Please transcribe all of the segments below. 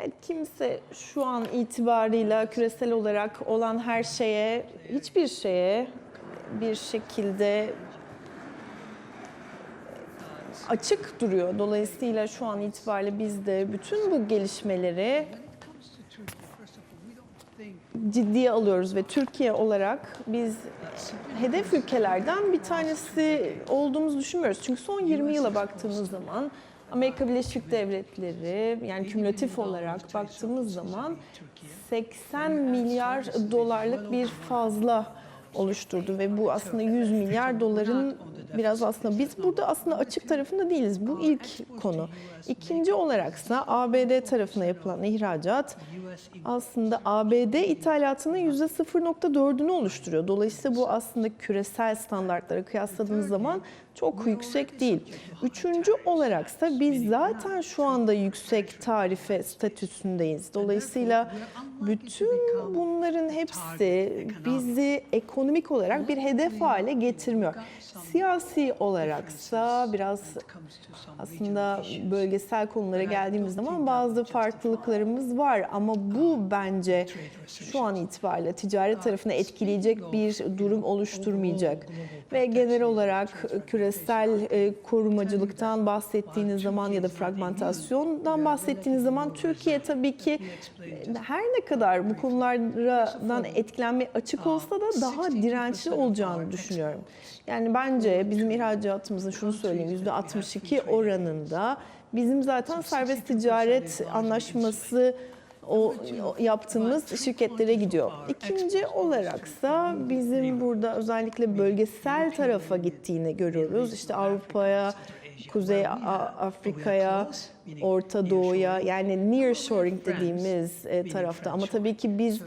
Evet, kimse şu an itibarıyla küresel olarak olan her şeye, hiçbir şeye bir şekilde açık duruyor. Dolayısıyla şu an itibariyle biz de bütün bu gelişmeleri ciddiye alıyoruz ve Türkiye olarak biz hedef ülkelerden bir tanesi olduğumuzu düşünmüyoruz. Çünkü son 20 yıla baktığımız zaman Amerika Birleşik Devletleri yani kümülatif olarak baktığımız zaman 80 milyar dolarlık bir fazla oluşturdu ve bu aslında 100 milyar doların biraz aslında biz burada aslında açık tarafında değiliz. Bu ilk konu. İkinci olaraksa ABD tarafına yapılan ihracat aslında ABD ithalatının %0.4'ünü oluşturuyor. Dolayısıyla bu aslında küresel standartlara kıyasladığınız zaman çok yüksek değil. Üçüncü olaraksa biz zaten şu anda yüksek tarife statüsündeyiz. Dolayısıyla bütün bunların hepsi bizi ekonomik olarak bir hedef hale getirmiyor. Siyasi olaraksa biraz aslında bölgesel konulara geldiğimiz zaman bazı farklılıklarımız var ama bu bence şu an itibariyle ticaret tarafını etkileyecek bir durum oluşturmayacak. Ve genel olarak küresel korumacılıktan bahsettiğiniz zaman ya da fragmentasyondan bahsettiğiniz zaman Türkiye tabii ki e, her ne kadar bu konulardan etkilenmeye açık olsa da daha dirençli olacağını düşünüyorum. Yani bence bizim ihracatımızın şunu söyleyeyim %62 oranında bizim zaten serbest ticaret anlaşması o, o yaptığımız şirketlere gidiyor. İkinci olaraksa bizim burada özellikle bölgesel tarafa gittiğini görüyoruz. İşte Avrupa'ya, Kuzey Afrika'ya, Orta Doğu'ya yani nearshoring dediğimiz e, tarafta. Ama tabii ki biz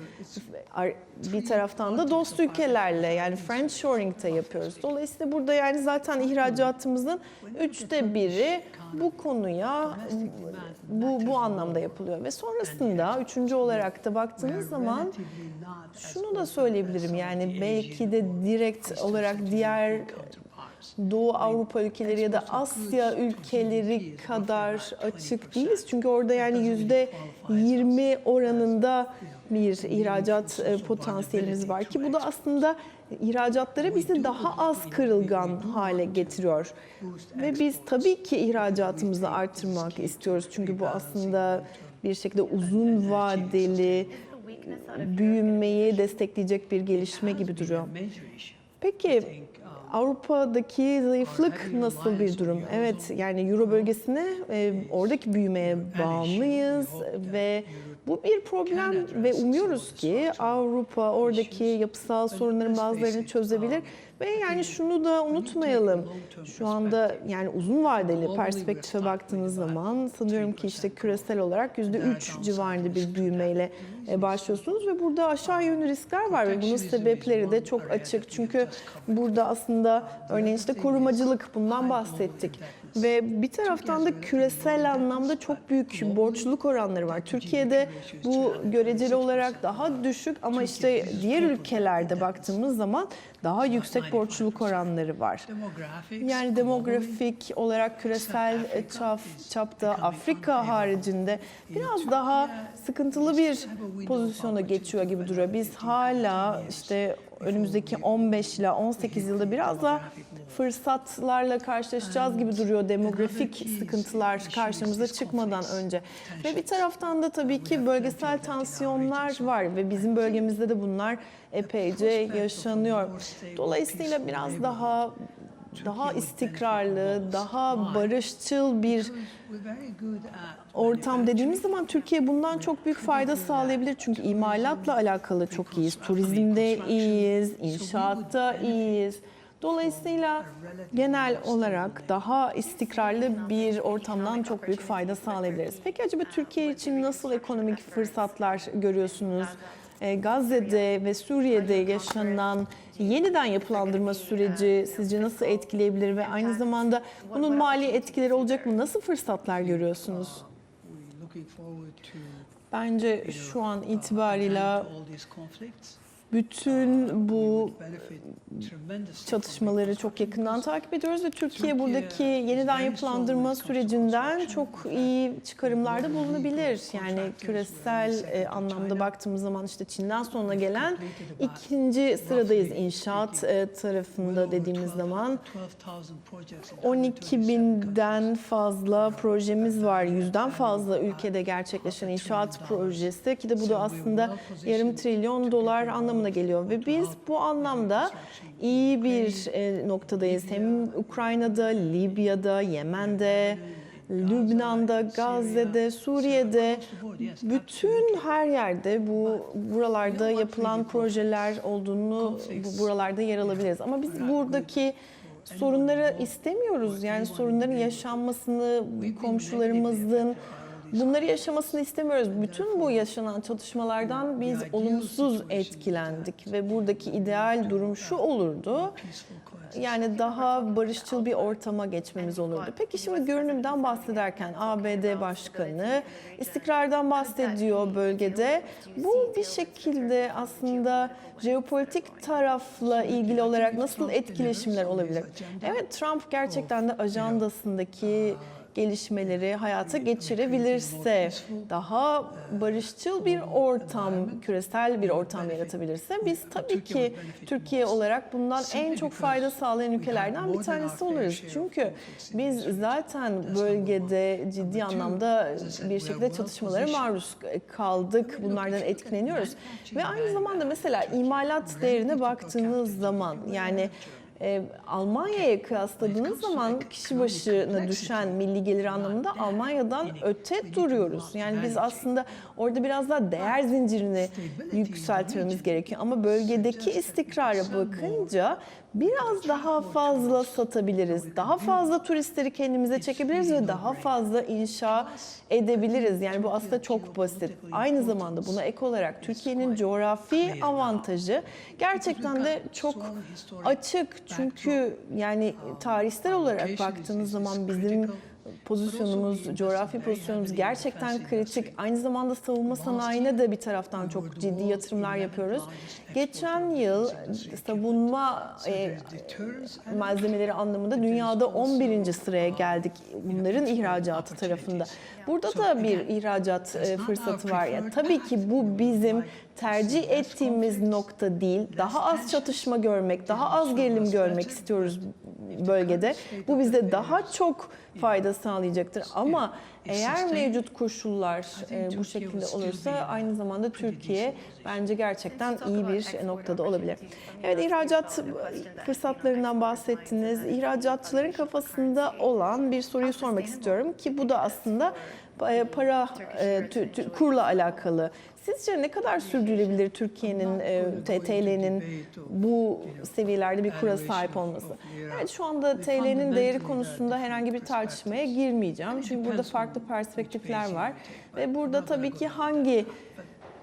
bir taraftan da dost ülkelerle yani friendshoring de yapıyoruz. Dolayısıyla burada yani zaten ihracatımızın üçte biri bu konuya bu, bu anlamda yapılıyor ve sonrasında üçüncü olarak da baktığınız zaman şunu da söyleyebilirim yani belki de direkt olarak diğer Doğu Avrupa ülkeleri ya da Asya ülkeleri kadar açık değiliz. Çünkü orada yani yüzde 20 oranında bir ihracat e, potansiyelimiz var ki bu da aslında ihracatları bizi daha az kırılgan hale getiriyor. Ve biz tabii ki ihracatımızı artırmak istiyoruz. Çünkü bu aslında bir şekilde uzun vadeli büyümeyi destekleyecek bir gelişme gibi duruyor. Peki Avrupa'daki zayıflık nasıl bir durum? Evet yani Euro bölgesine e, oradaki büyümeye bağımlıyız ve bu bir problem ve umuyoruz ki Avrupa oradaki yapısal sorunların bazılarını çözebilir ve yani şunu da unutmayalım. Şu anda yani uzun vadeli perspektife baktığınız zaman sanıyorum ki işte küresel olarak %3 civarında bir büyümeyle e, başlıyorsunuz ve burada aşağı yönlü riskler var ve bunun sebepleri de çok açık. Çünkü burada aslında örneğin işte korumacılık bundan bahsettik. Ve bir taraftan da küresel anlamda çok büyük borçluluk oranları var. Türkiye'de bu göreceli olarak daha düşük ama işte diğer ülkelerde baktığımız zaman daha yüksek borçluluk oranları var. Yani demografik olarak küresel çap, çapta Afrika haricinde biraz daha sıkıntılı bir pozisyona geçiyor gibi duruyor. Biz hala işte önümüzdeki 15 ile 18 yılda biraz da fırsatlarla karşılaşacağız gibi duruyor demografik sıkıntılar karşımıza çıkmadan önce. Ve bir taraftan da tabii ki bölgesel tansiyonlar var ve bizim bölgemizde de bunlar epeyce yaşanıyor. Dolayısıyla biraz daha daha istikrarlı, daha barışçıl bir ortam dediğimiz zaman Türkiye bundan çok büyük fayda sağlayabilir. Çünkü imalatla alakalı çok iyiyiz. Turizmde iyiyiz, inşaatta iyiyiz. Dolayısıyla genel olarak daha istikrarlı bir ortamdan çok büyük fayda sağlayabiliriz. Peki acaba Türkiye için nasıl ekonomik fırsatlar görüyorsunuz? E, Gazze'de ve Suriye'de yaşanan yeniden yapılandırma süreci sizce nasıl etkileyebilir ve aynı zamanda bunun mali etkileri olacak mı? Nasıl fırsatlar görüyorsunuz? Bence şu an itibarıyla bütün bu çatışmaları çok yakından takip ediyoruz ve Türkiye buradaki yeniden yapılandırma sürecinden çok iyi çıkarımlarda bulunabilir. Yani küresel e, anlamda baktığımız zaman işte Çin'den sonra gelen ikinci sıradayız inşaat e, tarafında dediğimiz zaman. 12 binden fazla projemiz var. Yüzden fazla ülkede gerçekleşen inşaat projesi ki de bu da aslında yarım trilyon dolar anlamına geliyor. Ve biz bu anlamda iyi bir e, noktadayız. Hem Ukrayna'da, Libya'da, Yemen'de, Lübnan'da, Gazze'de, Suriye'de, bütün her yerde bu buralarda yapılan projeler olduğunu, bu buralarda yer alabiliriz. Ama biz buradaki sorunları istemiyoruz. Yani sorunların yaşanmasını, komşularımızın bunları yaşamasını istemiyoruz. Bütün bu yaşanan çatışmalardan biz olumsuz etkilendik ve buradaki ideal durum şu olurdu. Yani daha barışçıl bir ortama geçmemiz olurdu. Peki şimdi görünümden bahsederken ABD Başkanı istikrardan bahsediyor bölgede. Bu bir şekilde aslında jeopolitik tarafla ilgili olarak nasıl etkileşimler olabilir? Evet Trump gerçekten de ajandasındaki gelişmeleri hayata geçirebilirse, daha barışçıl bir ortam, küresel bir ortam yaratabilirse biz tabii ki Türkiye olarak bundan en çok fayda sağlayan ülkelerden bir tanesi oluruz. Çünkü biz zaten bölgede ciddi anlamda bir şekilde çatışmalara maruz kaldık. Bunlardan etkileniyoruz. Ve aynı zamanda mesela imalat değerine baktığınız zaman yani e, Almanya'ya kıyasladığınız zaman kişi başına düşen milli gelir anlamında Almanya'dan öte duruyoruz. Yani biz aslında orada biraz daha değer zincirini yükseltmemiz gerekiyor. Ama bölgedeki istikrara bakınca biraz daha fazla satabiliriz. Daha fazla turistleri kendimize çekebiliriz ve daha fazla inşa edebiliriz. Yani bu aslında çok basit. Aynı zamanda buna ek olarak Türkiye'nin coğrafi avantajı gerçekten de çok açık. Çünkü yani tarihsel olarak baktığınız zaman bizim pozisyonumuz, coğrafi pozisyonumuz gerçekten kritik. Aynı zamanda savunma sanayine de bir taraftan çok ciddi yatırımlar yapıyoruz. Geçen yıl savunma e, malzemeleri anlamında dünyada 11. sıraya geldik bunların ihracatı tarafında. Burada da bir ihracat e, fırsatı var. Ya tabii ki bu bizim tercih ettiğimiz nokta değil. Daha az çatışma görmek, daha az gerilim görmek istiyoruz bölgede. Bu bize daha çok fayda sağlayacaktır. Ama eğer mevcut koşullar e, bu şekilde olursa aynı zamanda Türkiye bence gerçekten iyi bir noktada olabilir. Evet ihracat fırsatlarından bahsettiniz. İhracatçıların kafasında olan bir soruyu sormak istiyorum ki bu da aslında e, para e, kurla alakalı. Sizce ne kadar sürdürülebilir Türkiye'nin e, TL'nin bu seviyelerde bir kura sahip olması? Evet şu anda TL'nin değeri konusunda herhangi bir tartışmaya girmeyeceğim. Çünkü burada farklı perspektifler var. Ve burada tabii ki hangi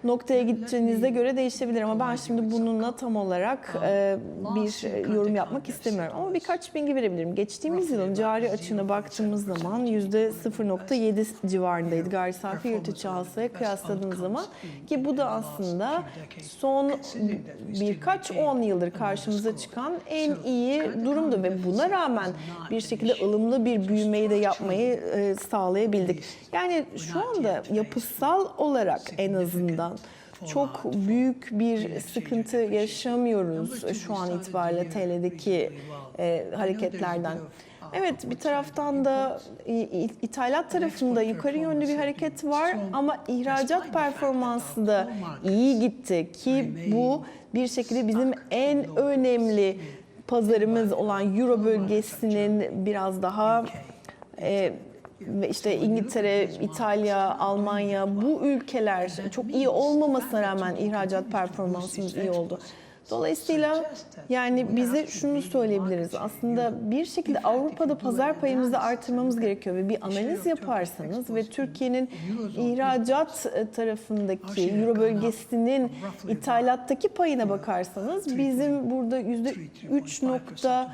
noktaya gideceğinize göre değişebilir ama ben şimdi bununla tam olarak e, bir yorum yapmak istemiyorum. Ama birkaç bilgi verebilirim. Geçtiğimiz yılın cari açığına baktığımız zaman %0.7 civarındaydı gayri safi yurt içi hasılaya kıyasladığınız zaman. ki bu da aslında son birkaç on yıldır karşımıza çıkan en iyi durumdu ve buna rağmen bir şekilde ılımlı bir büyümeyi de yapmayı e, sağlayabildik. Yani şu anda yapısal olarak en azından çok büyük bir sıkıntı yaşamıyoruz şu an itibariyle TL'deki e, hareketlerden. Evet bir taraftan da ithalat tarafında yukarı yönlü bir hareket var ama ihracat performansı da iyi gitti ki bu bir şekilde bizim en önemli pazarımız olan Euro bölgesinin biraz daha e, işte İngiltere, İtalya, Almanya bu ülkeler çok iyi olmamasına rağmen ihracat performansımız iyi oldu. Dolayısıyla yani bize şunu söyleyebiliriz. Aslında bir şekilde Avrupa'da pazar payımızı artırmamız gerekiyor ve bir analiz yaparsanız ve Türkiye'nin ihracat tarafındaki Euro bölgesinin ithalattaki payına bakarsanız bizim burada yüzde 3 nokta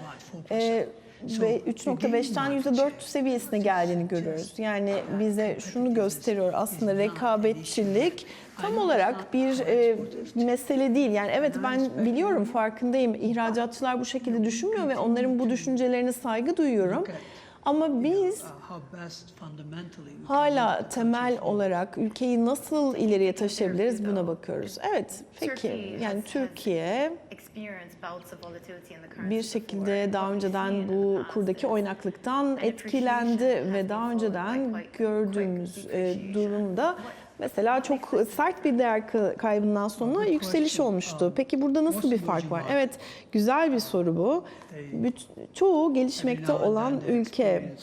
e, ve 3.5'ten %4 seviyesine geldiğini görüyoruz. Yani bize şunu gösteriyor. aslında rekabetçilik tam olarak bir e, mesele değil. Yani evet ben biliyorum farkındayım. İhracatçılar bu şekilde düşünmüyor ve onların bu düşüncelerine saygı duyuyorum. Ama biz hala temel olarak ülkeyi nasıl ileriye taşıyabiliriz buna bakıyoruz. Evet peki. Yani Türkiye bir şekilde daha önceden bu kurdaki oynaklıktan etkilendi ve daha önceden gördüğümüz e, durumda mesela çok sert bir değer ka- kaybından sonra yükseliş olmuştu. Peki burada nasıl bir fark var? Evet güzel bir soru bu. Çoğu gelişmekte olan ülke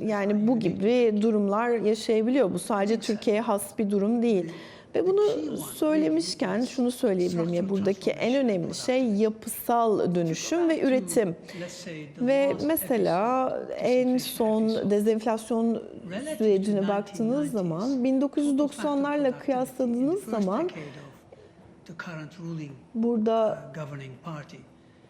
yani bu gibi durumlar yaşayabiliyor. Bu sadece Türkiye'ye has bir durum değil. Ve bunu söylemişken şunu söyleyebilirim ya buradaki en önemli şey yapısal dönüşüm ve üretim. Ve mesela en son dezenflasyon sürecine baktığınız zaman 1990'larla kıyasladığınız zaman burada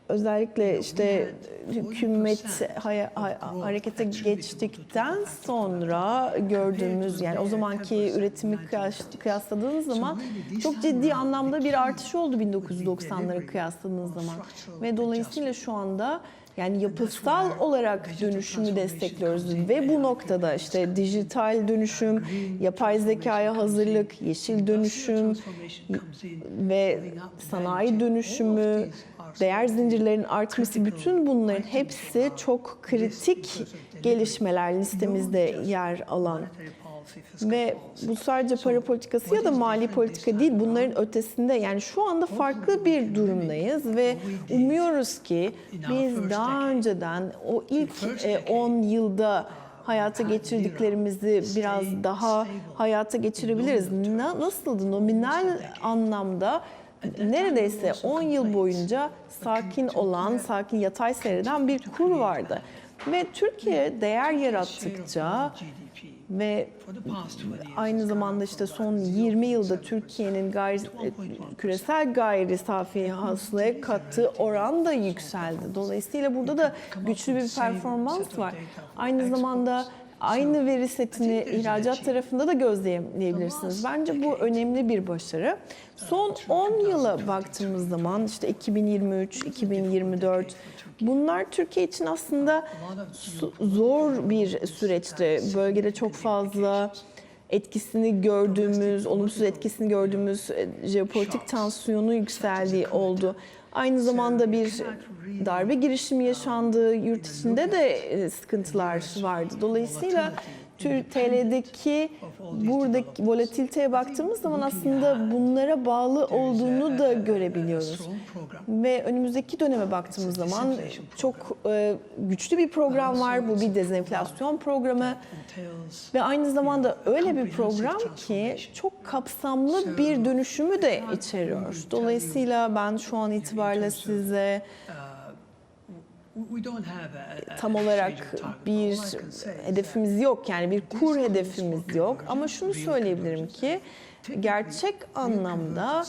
özellikle işte hükümet haya- ha- harekete geçtikten sonra gördüğümüz yani o zamanki üretimi kıyas- kıyasladığınız zaman çok ciddi anlamda bir artış oldu 1990'lara kıyasladığınız zaman. ve dolayısıyla şu anda yani yapısal olarak dönüşümü destekliyoruz ve bu noktada işte dijital dönüşüm, yapay zekaya hazırlık, yeşil dönüşüm ve sanayi dönüşümü, değer zincirlerinin artması bütün bunların hepsi çok kritik gelişmeler listemizde yer alan. Ve bu sadece para politikası ya da mali politika değil bunların ötesinde. Yani şu anda farklı bir durumdayız ve umuyoruz ki biz daha önceden o ilk e, 10 yılda hayata geçirdiklerimizi biraz daha hayata geçirebiliriz. Na- Nasıldı? nominal anlamda neredeyse 10 yıl boyunca sakin olan, sakin yatay seyreden bir kur vardı. Ve Türkiye değer yarattıkça ve aynı zamanda işte son 20 yılda Türkiye'nin gayri, küresel gayri safi hasılaya kattığı oran da yükseldi. Dolayısıyla burada da güçlü bir performans var. Aynı zamanda aynı veri setini ihracat tarafında da gözlemleyebilirsiniz. Bence bu önemli bir başarı. Son 10 yıla baktığımız zaman işte 2023, 2024 bunlar Türkiye için aslında zor bir süreçti. Bölgede çok fazla etkisini gördüğümüz, olumsuz etkisini gördüğümüz e, jeopolitik tansiyonu yükseldiği oldu. Aynı zamanda bir darbe girişimi yaşandı. Yurt içinde de e, sıkıntılar vardı. Dolayısıyla TL'deki buradaki volatiliteye baktığımız zaman aslında bunlara bağlı olduğunu da görebiliyoruz. Ve önümüzdeki döneme baktığımız zaman çok e, güçlü bir program var. Bu bir dezenflasyon programı. Ve aynı zamanda öyle bir program ki çok kapsamlı bir dönüşümü de içeriyor. Dolayısıyla ben şu an itibariyle size tam olarak bir hedefimiz yok. Yani bir kur hedefimiz yok. Ama şunu söyleyebilirim ki gerçek anlamda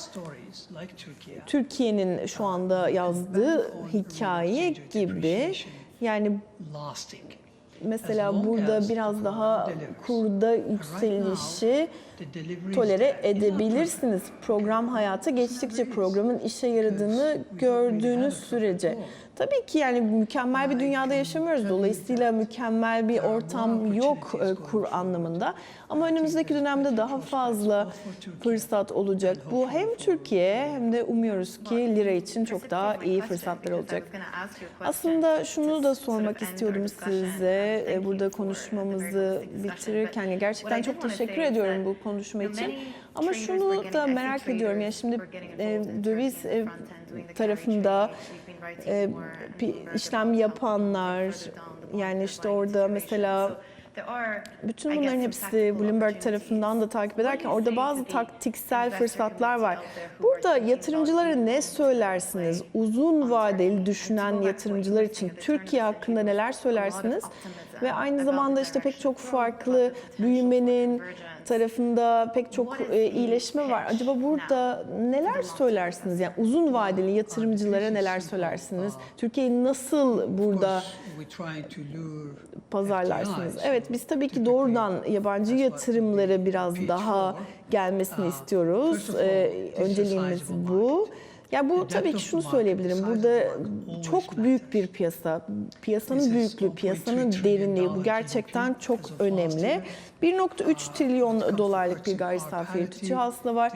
Türkiye'nin şu anda yazdığı hikaye gibi yani mesela burada biraz daha kurda yükselişi tolere edebilirsiniz. Program hayata geçtikçe programın işe yaradığını gördüğünüz sürece. Tabii ki yani mükemmel bir dünyada yaşamıyoruz. Dolayısıyla mükemmel bir ortam yok e, kur anlamında. Ama önümüzdeki dönemde daha fazla fırsat olacak. Bu hem Türkiye hem de umuyoruz ki lira için çok daha iyi fırsatlar olacak. Aslında şunu da sormak istiyordum size e, burada konuşmamızı bitirirken. Gerçekten çok teşekkür ediyorum bu konuşma için. Ama şunu da merak ediyorum. Ya şimdi e, döviz e, tarafında e, işlem yapanlar yani işte orada mesela bütün bunların hepsi Bloomberg tarafından da takip ederken orada bazı taktiksel fırsatlar var. Burada yatırımcılara ne söylersiniz? Uzun vadeli düşünen yatırımcılar için Türkiye hakkında neler söylersiniz? Ve aynı zamanda işte pek çok farklı büyümenin tarafında pek çok e, iyileşme var. Acaba burada neler söylersiniz? Yani uzun vadeli yatırımcılara neler söylersiniz? Türkiye'yi nasıl burada pazarlarsınız? Evet biz tabii ki doğrudan yabancı yatırımları biraz daha gelmesini istiyoruz. Ee, önceliğimiz bu. Ya bu tabii ki şunu söyleyebilirim. Burada çok büyük bir piyasa. Piyasanın büyüklüğü, piyasanın derinliği bu gerçekten çok önemli. 1.3 trilyon dolarlık bir gayri safi yurt içi hasıla var.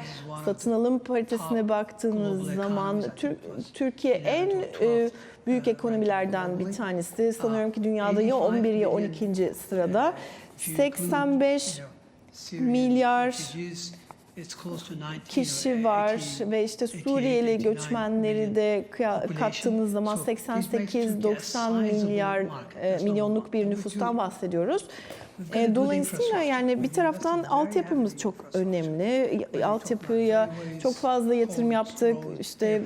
Satın alım paritesine baktığınız zaman Tür- Türkiye en e, büyük ekonomilerden bir tanesi. Sanıyorum ki dünyada ya 11 ya 12. sırada. 85 milyar kişi var ve işte Suriyeli göçmenleri de kattığınız zaman 88-90 milyar e, milyonluk bir nüfustan bahsediyoruz. E, Dolayısıyla yani bir taraftan altyapımız çok önemli. Altyapıya çok fazla yatırım yaptık. İşte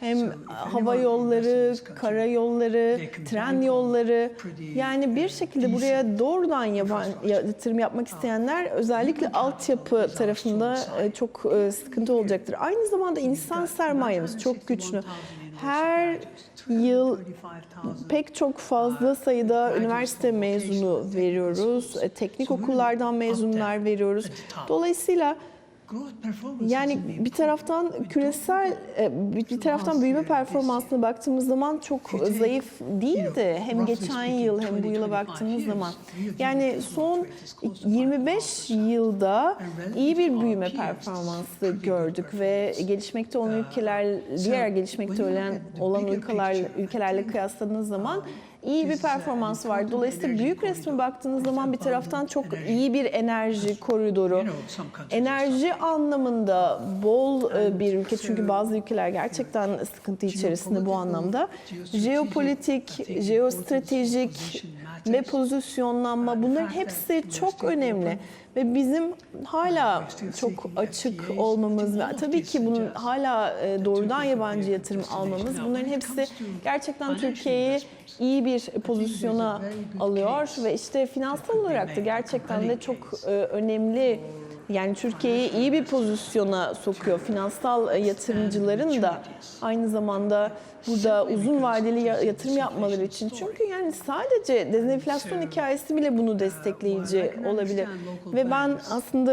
hem hava yolları, karayolları, tren yolları yani bir şekilde buraya doğrudan yaban, yatırım yapmak isteyenler özellikle altyapı tarafında e, çok e, sıkıntı olacaktır. Aynı zamanda insan sermayemiz çok güçlü. Her yıl pek çok fazla sayıda üniversite mezunu veriyoruz. E, Teknik okullardan mezunlar veriyoruz. Dolayısıyla yani bir taraftan küresel, e, bir bir taraftan büyüme performansına baktığımız zaman çok zayıf değildi. Hem geçen yıl hem bu yıla baktığımız zaman. Yani son 25 yılda iyi bir büyüme performansı gördük ve gelişmekte olan ülkeler, diğer gelişmekte olan, olan ülkeler, ülkelerle kıyasladığınız zaman iyi bir performans var. Dolayısıyla büyük resme baktığınız zaman bir taraftan çok iyi bir enerji koridoru, enerji anlamında bol e, bir ülke. çünkü bazı ülkeler gerçekten sıkıntı içerisinde bu anlamda. Jeopolitik, jeostratejik ve pozisyonlanma bunların hepsi çok önemli. Ve bizim hala çok açık olmamız ve tabii ki bunun hala e, doğrudan yabancı yatırım almamız bunların hepsi gerçekten Türkiye'yi iyi bir pozisyona alıyor ve işte finansal olarak da gerçekten de çok e, önemli yani Türkiye'yi iyi bir pozisyona sokuyor. Finansal e, yatırımcıların da aynı zamanda burada uzun vadeli ya- yatırım yapmaları için. Çünkü yani sadece dezenflasyon hikayesi bile bunu destekleyici olabilir. Ve ben aslında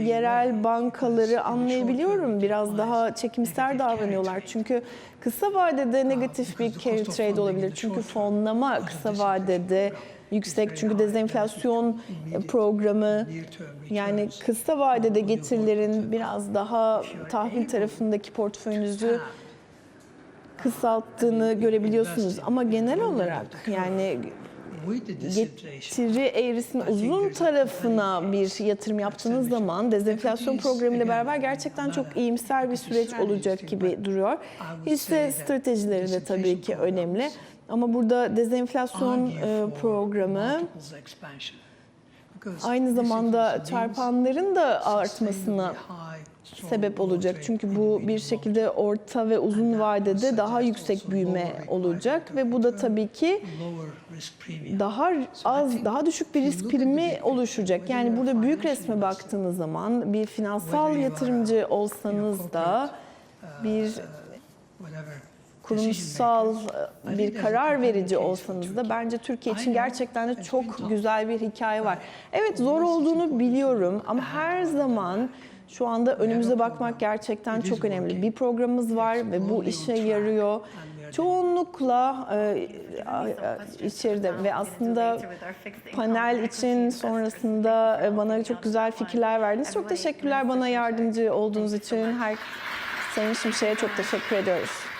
yerel bankaları anlayabiliyorum. Biraz daha çekimser davranıyorlar. Çünkü kısa vadede negatif bir carry trade olabilir. Çünkü fonlama kısa vadede yüksek. Çünkü dezenflasyon programı yani kısa vadede getirilerin biraz daha tahvil tarafındaki portföyünüzü kısalttığını görebiliyorsunuz. Ama genel olarak yani getiri eğrisinin uzun tarafına bir yatırım yaptığınız zaman dezenflasyon programıyla beraber gerçekten çok iyimser bir süreç olacak gibi duruyor. Hisse stratejileri de tabii ki önemli. Ama burada dezenflasyon e, programı aynı zamanda çarpanların da artmasına sebep olacak. Çünkü bu bir şekilde orta ve uzun vadede daha yüksek büyüme olacak ve bu da tabii ki daha az, daha düşük bir risk primi oluşacak. Yani burada büyük resme baktığınız zaman bir finansal yatırımcı olsanız da bir kurumsal e, bir karar verici olsanız da bence Türkiye için gerçekten de çok güzel bir hikaye var. Evet zor olduğunu biliyorum ama her zaman şu anda önümüze bakmak gerçekten çok önemli. Bir programımız var ve bu işe yarıyor. Çoğunlukla e, e, içeride ve aslında panel için sonrasında e, bana çok güzel fikirler verdiniz. Çok teşekkürler bana yardımcı olduğunuz için. Her Sayın Şimşek'e çok teşekkür ediyoruz.